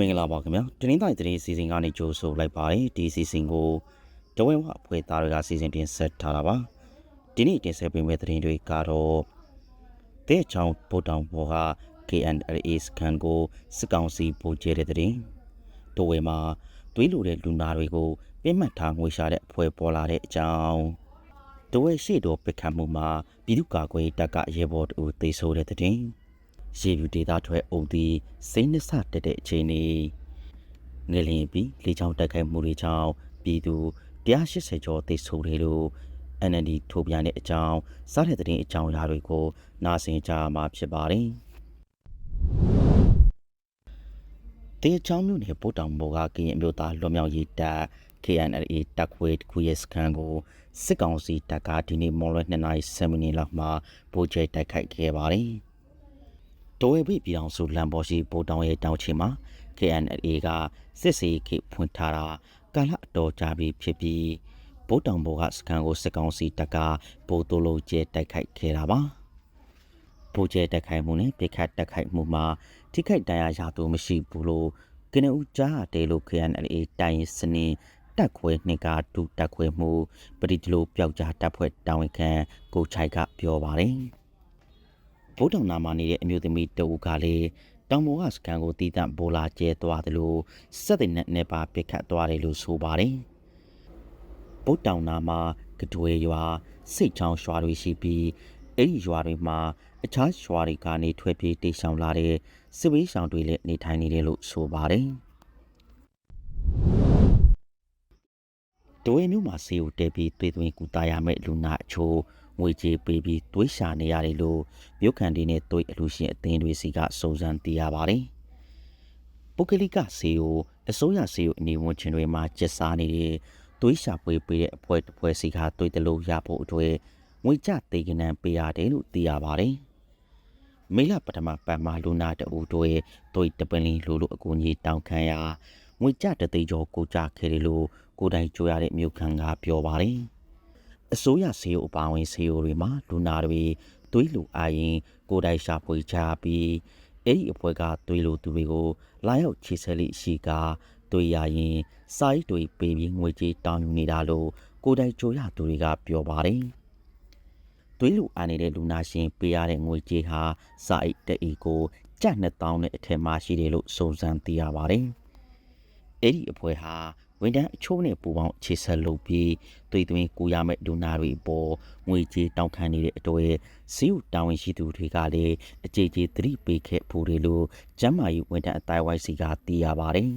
မင်္ဂလာပါခင်ဗျာတနင်္သာရီသတင်းစီစဉ်ကနေကြိုဆိုလိုက်ပါတယ်ဒီစီစဉ်ကိုဒဝဲဝအဖွဲ့သားတွေကစီစဉ်တင်ဆက်ထားတာပါဒီနေ့တင်ဆက်ပေးမယ့်သတင်းတွေကတော့တဲ့ချောင်းဗိုလ်တောင်ဘော်ဟာ KNLA စကန်ကိုစစ်ကောင်စီပို့ကျဲတဲ့သတင်းဒဝဲမှာတွေးလိုတဲ့လူနာတွေကိုပြစ်မှတ်ထားငွေရှာတဲ့အဖွဲ့ပေါ်လာတဲ့အကြောင်းဒဝဲရှိတော်ပစ်ခတ်မှုမှာပြည်သူ့ကာကွယ်တပ်ကရဲဘော်တူတေဆိုးတဲ့သတင်း ရေပြူဒေတာထွက်အုံဒီစိမ့်နဆတက်တဲ့အချိန်นี้ငလင်ပြီးလေချောင်းတိုက်ခိုက်မှုတွေကြောင့်ပြည်သူ180ကျော်တိတ်ဆိုးတယ်လို့ NND ထုတ်ပြန်တဲ့အကြောင်းစားတဲ့သတင်းအကြောင်းအရာတွေကိုနားဆင်ကြမှာဖြစ်ပါတယ်။တေချောင်းမြို့နယ်ပို့တောင်ဘော်ကကရင်အမျိုးသားလွတ်မြောက်ရေးတပ် KNLA တပ်ခွေတစ်ခုရဲ့စခန်းကိုစစ်ကောင်စီတပ်ကဒီနေ့မော်လ2နာရီ7မိနစ်လောက်မှာပို့ကျဲတိုက်ခိုက်ခဲ့ပါတယ်။ တော်ဝဲပိပြည်အောင်စုလမ်းပေါ်ရှိဗိုလ်တောင်ရဲ့တောင်ချီမှာ KNLA ကစစ်စေးခေဖွင့်ထားတာကာလအတော်ကြာပြီဖြစ်ပြီးဗိုလ်တောင်ဘောကစကန်ကိုစစ်ကောင်စီတပ်ကဗိုလ်တိုးလုံးကျဲတိုက်ခိုက်ခဲ့တာပါဗိုလ်ကျဲတိုက်ခိုက်မှုနဲ့ပိခတ်တိုက်ခိုက်မှုမှာထိခိုက်ဒဏ်ရာရသူမရှိဘူးလို့ကနဦးကြားတယ်လို့ KNLA တိုင်စနင်တက်ခွဲနှစ်ကတူတက်ခွဲမှုပရိဒလိုပျောက်ကြားတပ်ဖွဲ့တာဝန်ခံကိုချိုက်ကပြောပါတယ် ဗုဒ္ဓံနာမှာနေတဲ့အမျိုးသမီးတဦးကလည်းတောင်ပေါ်ကစကန်ကိုတီးတန့်ဘိုလာကျဲသွားတယ်လို့စက်တဲ့နဲ့နဲ့ပါပစ်ခတ်သွားတယ်လို့ဆိုပါတယ်ဗုဒ္ဓံနာမှာကတွေရွာစိတ်ချောင်းရွာတွေရှိပြီးအဲ့ဒီရွာတွေမှာအခြားရွာတွေကနေထွက်ပြေးတိတ်ဆောင်လာတဲ့စစ်ဝေးဆောင်တွေလည်းနေထိုင်နေတယ်လို့ဆိုပါတယ်ဒိုးမျိုးမှာဆေးကိုတဲပြီးတွေ့သွင်းကူတာရမယ့်လူနာအချို့ ငွေကြေးပေးပြီးတွေးရှာနေရတယ်လို့မြို့ခံတွေနဲ့တွေးအလူရှင်အသင်းတွေစီကစုံစမ်းသိရပါတယ်။ပုဂ္ဂလိကဆေးကိုအစိုးရဆေးကိုအနေဝင်ချင်းတွေမှာကျက်စားနေတဲ့တွေးရှာပွေးပေးတဲ့အဖွဲ့တစ်ဖွဲ့စီကတွေးတလို့ရဖို့အတွက်ငွေကြတေကနန်းပေးရတယ်လို့သိရပါတယ်။မေလပထမပတ်မှာလူနာတအူတွေတွေးတပလင်းလိုလိုအကူအညီတောင်းခံရာငွေကြတသိကျော်ကိုကြခဲ့တယ်လို့ကိုယ်တိုင်ကြိုရတဲ့မြို့ခံကပြောပါတယ်။ အစိုးရဆေးရုံအပါအဝင်ဆေးရုံတွေမှာလူနာတွေသွေးလူအားရင်ကိုယ်တိုင်ရှာဖွေချပြီးအဲ့ဒီအဖွဲ့ကသွေးလူသူတွေကိုလာရောက်ချေဆဲလိရှိကသွေးရရင်စိုက်တွေပေးပြီးငွေကြေးတောင်းယူနေတာလို့ကိုယ်တိုင်ကြိုရသူတွေကပြောပါတယ်။သွေးလူအားနေတဲ့လူနာရှင်ပေးရတဲ့ငွေကြေးဟာစာအိတ်တအီကိုကျပ်2000နဲ့အထက်မှာရှိတယ်လို့စုံစမ်းသိရပါတယ်။အဲ့ဒီအဖွဲ့ဟာ ဝန်ထမ်းအချို့နဲ့ပူးပေါင်းအခြေဆက်လုပ်ပြီးသွေးသွင်းကူရမဲ့ဒုနာတွေပေါ်ငွေကြေးတောင်းခံနေတဲ့အတွက်စီးဥတာဝန်ရှိသူတွေကလည်းအကြေကြေသတိပေးခဲ့ဖို့တွေလို့ကျမ်းမာရေးဝန်ထမ်းအတိုင်းဝိုင်းစီကသိရပါတယ်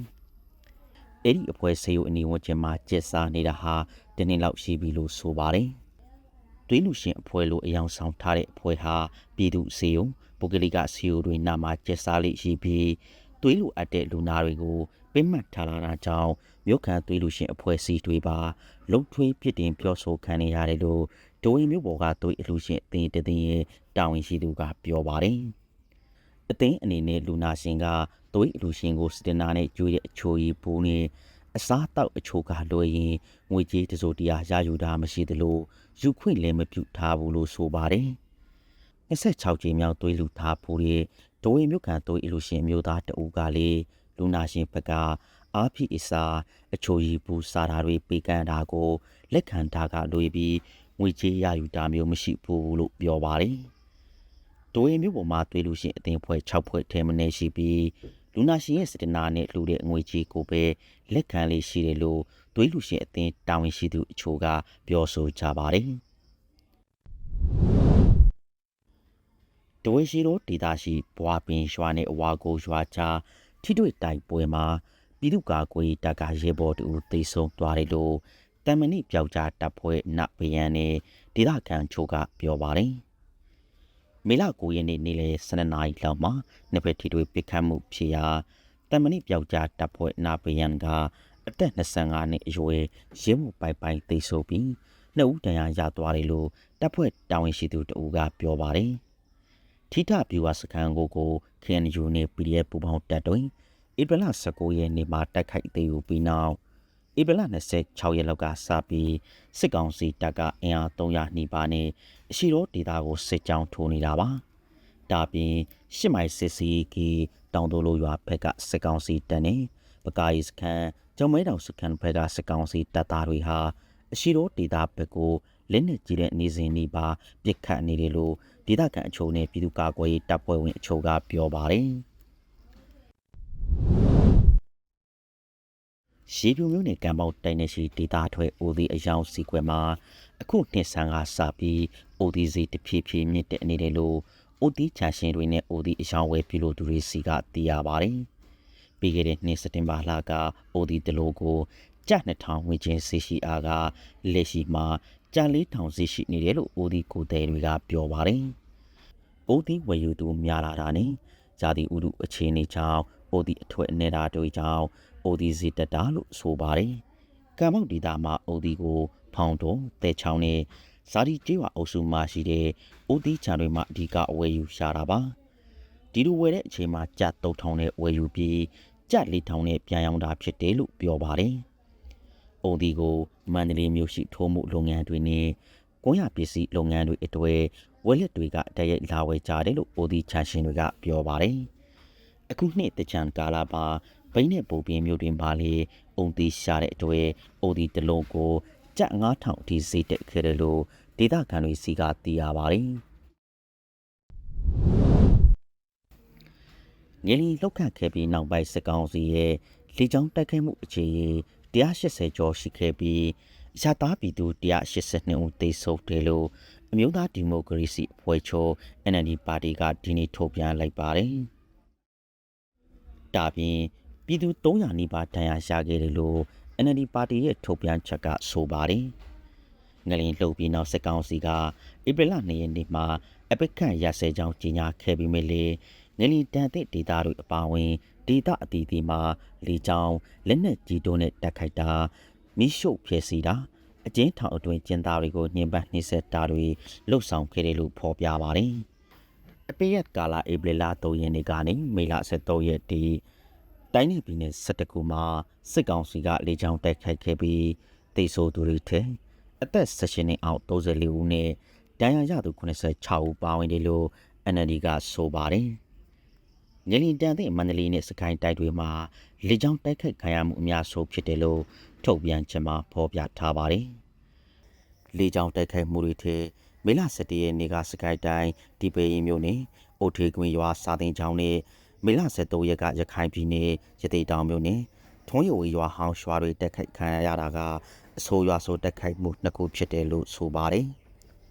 ။အဲ့ဒီအဖွဲ့ဆေးရုံအနီးဝန်းကျင်မှာကျက်စားနေတာဟာတနေ့လောက်ရှိပြီလို့ဆိုပါတယ်။သွေးလူရှင်အဖွဲ့လိုအယောင်ဆောင်ထားတဲ့အဖွဲ့ဟာပြည်သူစေယုံပုဂ္ဂလိကစီယိုတွေနာမှာကျက်စားလိရှိပြီး သွေးလူအပ်တဲ့လူနာတွေကိုပင်မှတ်ထားလာတာကြောင့်မြို့ခံသွေးလူရှင်အဖွဲ့အစည်းတွေပါလုံထွေးပြစ်တင်ပြောဆိုခံနေရတယ်လို့ဒိုဝင်းမြို့ပေါ်ကသွေးအလူရှင်အသင်းတသိရဲ့တာဝန်ရှိသူကပြောပါတယ်။အသင်းအနေနဲ့လူနာရှင်ကသွေးအလူရှင်ကိုစတင်နာနဲ့ကျွေးတဲ့အချိုကြီးပူနေအစားတောက်အချိုကလွယ်ရင်ငွေကြေးတစိုးတရားရယူတာမရှိသလိုယူခွင့်လည်းမပြုထားဘူးလို့ဆိုပါတယ်။26ကြိမ်မြောက်သွေးလူထားဖို့ရဲ့ ဒိုဝင်းမြို့ခံသွေးအလူရှင်မျိုးသားတအူးကလည်းလူနာရှင်ဘက်ကအားဖြည့်အစာအချိုရီပူစားတာတွေပေးကမ်းတာကိုလက်ခံတာကလွေပြီးငွေကြေးရယူတာမျိုးမရှိဘူးလို့ပြောပါတယ်။ဒိုးရင်မျိုးပေါ်မှာတွေ့လို့ရှိရင်အသင်ဖွဲ့6ဖွဲ့ထဲမနေရှိပြီးလူနာရှင်ရဲ့စတနာနဲ့လှူတဲ့ငွေကြေးကိုပဲလက်ခံလေးရှိတယ်လို့တွေးလူရှင်အသင်တာဝန်ရှိသူအချို့ကပြောဆိုကြပါတယ်။ ဒဝေရှိတို့ဒေတာရှိဘွာပင်ရွာနဲ့အဝါကိုရွာချာထိတွေ့တိုင်ပွဲမှာပြည်သူ့ကာကွယ်တပ်ကရဲဘော်တူသိဆုံးသွားတယ်လို့တမန်နိပြောက်ကြားတပ်ဖွဲ့နဗယန်နဲ့ဒေသခံချို့ကပြောပါတယ်။မေလ9ရက်နေ့နေ့လယ်12နာရီလောက်မှာနှစ်ဖက်ထိတွေ့ပစ်ခတ်မှုဖြစ်ရာတမန်နိပြောက်ကြားတပ်ဖွဲ့နဗယန်ကအသက်25နှစ်အရွယ်ရဲမှုပိုင်ပိုင်သိဆုံးပြီးနှစ်ဦးတန်ရာရသွားတယ်လို့တပ်ဖွဲ့တာဝန်ရှိသူတဦးကပြောပါတယ်။ ထိထပြူဝစခန်းကိုကို KNU နဲ့ PDF ပူးပေါင်းတပ်တွေဧပြီလ19ရက်နေ့မှာတိုက်ခိုက်သေးဘူးပြီးနောက်ဧပြီလ26ရက်လောက်ကစပြီးစစ်ကောင်စီတပ်ကအင်အား300နှီးပါးနဲ့အရှိတော်ဒေသကိုစစ်ကြောင်းထိုးနေတာပါဒါပြင်ရှစ်မိုင်စစ်စီကီတောင်တိုးလိုရွာဘက်ကစစ်ကောင်စီတပ်နဲ့ပကာရီစခန်းကျောင်းမဲတောင်စခန်းဘက်ကစစ်ကောင်စီတပ်သားတွေဟာအရှိတော်ဒေသဘက်ကို လက်နက်ကြီးတဲ့နေစဉ်နေပါပစ်ခတ်နေတယ်လို့ဒေသခံအချို့နဲ့ပြည်သူ့ကာကွယ်ရေးတပ်ဖွဲ့ဝင်အချို့ကပြောပါတယ်ရှေးပြူမျိုးနဲ့ကံပေါက်တိုင်နေရှိဒေတာထွဲအိုဒီအယောင်စီကွယ်မှာအခုတင်ဆန်းကစပြီးအိုဒီစီတဖြည်းဖြည်းမြင့်တက်နေတယ်လို့အိုဒီချာရှင်တွေနဲ့အိုဒီအယောင်ဝဲပြုလို့သူတွေစီကသိရပါတယ်။ပြီးခဲ့တဲ့နှစ်စက်တင်ဘာလကအိုဒီတလို့ကိုကြ2000ဝန်းကျင်စီရှိအားကလက်ရှိမှာ ကြ4000စီရှိနေတယ်လို့အိုဒီကိုတဲတွေကပြောပါတယ်။အိုဒီဝယ်ယူသူများလာတာနဲ့ဇာတိဥဒုအခြေအနေကြောင့်အိုဒီအထွတ်နေတာတွေကြောင့်အိုဒီစီတက်တာလို့ဆိုပါတယ်။ကံမောက်ဒေတာမှာအိုဒီကို ဖောင်တုံတဲချောင်းနဲ့ဇာတိကျေးဝအုပ်စုမှာရှိတဲ့အိုဒီချာတွေမှာအဓိကအဝယ်ယူရှာတာပါ။ဒီလိုဝယ်တဲ့အချိန်မှာကြ3000နဲ့ဝယ်ယူပြီးကြ4000နဲ့ပြန်ရောင်းတာဖြစ်တယ်လို့ပြောပါတယ်။ အိုဒီကိုမန္တလေးမြို့ရှိထိုးမှုလုပ်ငန်းတွေနဲ့ကွန်ရပစ္စည်းလုပ်ငန်းတွေအတွေ့ဝယ်လက်တွေကတရက်လာဝယ်ကြတယ်လို့အိုဒီချာရှင်တွေကပြောပါတယ်။အခုနှစ်တချံကာလာပါဘိန်းနဲ့ပူပင်းမျိုးတွင်ပါလေအုံတီရှာတဲ့အတွက်အိုဒီတလုံးကိုကြက်9000အထိဈေးတက်ခဲ့တယ်လို့ဒေသခံတွေစီကသိရပါတယ်။ငလီလောက်ခတ်ခဲ့ပြီးနောက်ပိုင်းစစ်ကောင်စီရဲ့လေကြောင်းတိုက်ခိုက်မှုအခြေအနေ 180ကျော်ရှိခဲ့ပြီးရသားပြည်သူ182ဦးသေဆုံးတယ်လို့အမျိုးသားဒီမိုကရေစီအဖွဲ့ချုပ် NLD ပါတီကဒီနေ့ထုတ်ပြန်လိုက်ပါတယ်။ဒါပြင်ပြည်သူ300နီးပါးဒဏ်ရာရခဲ့တယ်လို့ NLD ပါတီရဲ့ထုတ်ပြန်ချက်ကဆိုပါတယ်။ငလင်လှုပ်ပြီးနောက်စစ်ကောင်စီကဧပြီလ2ရက်နေ့မှာအပိတ်ခန့်ရစဲကြောင်းကြေညာခဲ့ပြီးမြလေ ငလင်တန်တဲ့ဒေတာတွေအပါအဝင်ဒေတာအသီးသီးမှာလေကြောင်းလက်နက်ကြီးတိုးနဲ့တက်ခိုက်တာမိရှုပ်ဖျက်ဆီးတာအကျဉ်းထောင်အတွင်းကျင်းသားတွေကိုညှဉ်းပန်းနှိပ်စက်တာတွေလှုပ်ဆောင်ခဲ့တယ်လို့ဖော်ပြပါတယ်။အပိယက်ကာလာဧပြီလ3ရက်နေ့ကနေမေလ13ရက်တည်းတိုင်းနယ်ပြည်နယ်17ခုမှာစစ်ကောင်စီကလေကြောင်းတိုက်ခိုက်ခဲ့ပြီးတေဆိုသူတွေထဲအသက်16နှစ်အောက်34ဦးနဲ့ဒဏ်ရာရသူ86ဦးပါဝင်တယ်လို့ NLD ကဆိုပါတယ်။ ညလီတန်တဲ့မန္တလေးနဲ့စကိုင်းတိုက်တွေမှာလေကြောင်းတိုက်ခိုက်ခံရမှုအများဆုံးဖြစ်တယ်လို့ထုတ်ပြန်ချက်မှာဖော်ပြထားပါတယ်။လေကြောင်းတိုက်ခိုက်မှုတွေထဲမေလ17ရက်နေ့ကစကိုင်းတိုင်းဒီပေရင်မြို့နယ်အိုထေကွင်ရွာစာတင်ချောင်းနဲ့မေလ13ရက်ကရခိုင်ပြည်နယ်ရသေးတောင်မြို့နယ်ထုံးရဝေရွာဟောင်းရွာတွေတက်ခိုက်ခံရတာကအဆိုးရွာဆိုတက်ခိုက်မှုနှစ်ခုဖြစ်တယ်လို့ဆိုပါတယ်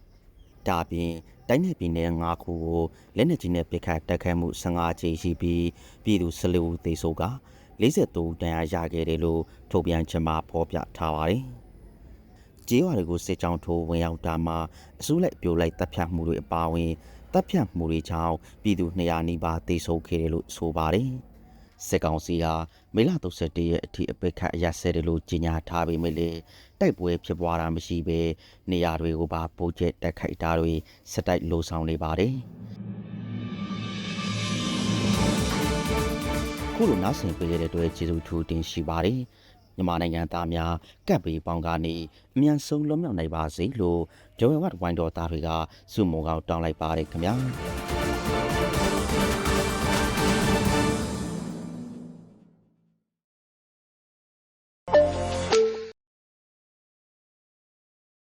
။ဒါပြင် တိုင်းနယ်ပြည်နယ်၅ခုကိုလက်နက်ကြီးနဲ့ပစ်ခတ်တက်ခိုက်မှု15ကြိမ်ရှိပြီးပြည်သူ14ဦးသေဆုံးက43တန်ရာရခဲ့တယ်လို့ထုတ်ပြန်ချက်မှာဖော်ပြထားပါတယ်။ကျေးရွာတွေကိုစစ်ကြောင်းထိုးဝင်ရောက်တာမှာအစုလိုက်ပြိုလိုက်တပ်ဖြတ်မှုတွေအပါအဝင်တပ်ဖြတ်မှုတွေကြောင့်ပြည်သူ200နီးပါးသေဆုံးခဲ့တယ်လို့ဆိုပါတယ်။စစ်ကောင်စီဟာ မေလ31ရက်အထိအပိတ်ခတ်အရဆဲတယ်လို့ကြေညာထားပေမဲ့လည်းတိုက်ပွဲဖြစ်ပွားတာမရှိဘဲနေရာတွေကိုပါပိုးကျက်တက်ခိုက်တာတွေစက်တိုက်လိုဆောင်နေပါတယ်။ခုလိုနားဆင်ပေးရတဲ့အတွက်ကျေးဇူးထူးတင်ရှိပါတယ်။မြန်မာနိုင်ငံသားများကပ်ပေပေါင်းကနေအမြန်ဆုံးလွတ်မြောက်နိုင်ပါစေလို့ဂျိုဝမ်ဝတ်ဝိုင်းတော်သားတွေကစုမုံကောင်းတောင်းလိုက်ပါတယ်ခင်ဗျာ။